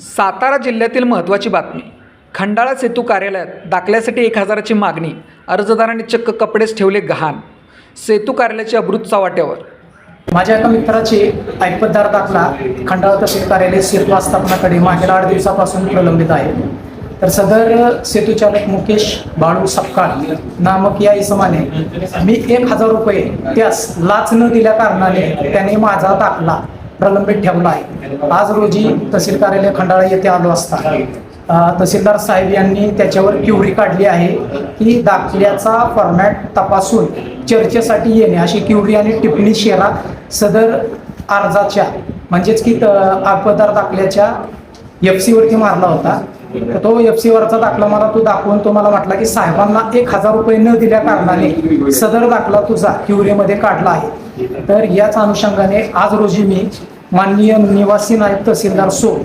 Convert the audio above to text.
सातारा जिल्ह्यातील महत्त्वाची बातमी. खंडाळा सेतू कार्यालयात दाखल्यासाठी एक हजाराची मागणी अर्जदारांनी चक्क कपडेच ठेवले गहाण. सेतू कार्यालयाच्या अब्रूत वाट्यावर माझ्या एका मित्राचे ऐपतदार दाखला खंडाळा तहसील कार्यालय सेतू आस्थापनाकडे मागील आठ दिवसापासून प्रलंबित आहे. तर सदर सेतूचालक मुकेश बाळू सपकाळ नामक या इसमाने मी एक हजार रुपये त्यास लाच न दिल्या कारणाने त्याने माझा दाखला प्रलंबित ठेवला आहे. आज रोजी तहसील कार्यालय खंडाळा येथे आलो असता. तहसीलदार साहेब यांनी त्याच्यावर क्युरी काढली आहे की दाखल्याचा फॉर्मॅट तपासून चर्चेसाठी येणे अशी क्युरी आणि टिप्पणी शेरा सदर अर्जाच्या म्हणजेच की आपदार दाखल्याच्या एफ सीवरती मारला होता. तर तो एफ सी वरचा दाखला मला तू दाखवून तो मला म्हटला की साहेबांना एक हजार रुपये न दिल्या कारणाने सदर दाखला तुझा क्युरेमध्ये काढला आहे. तर याच अनुषंगाने आज रोजी मी माननीय निवासी नायब तहसीलदार सो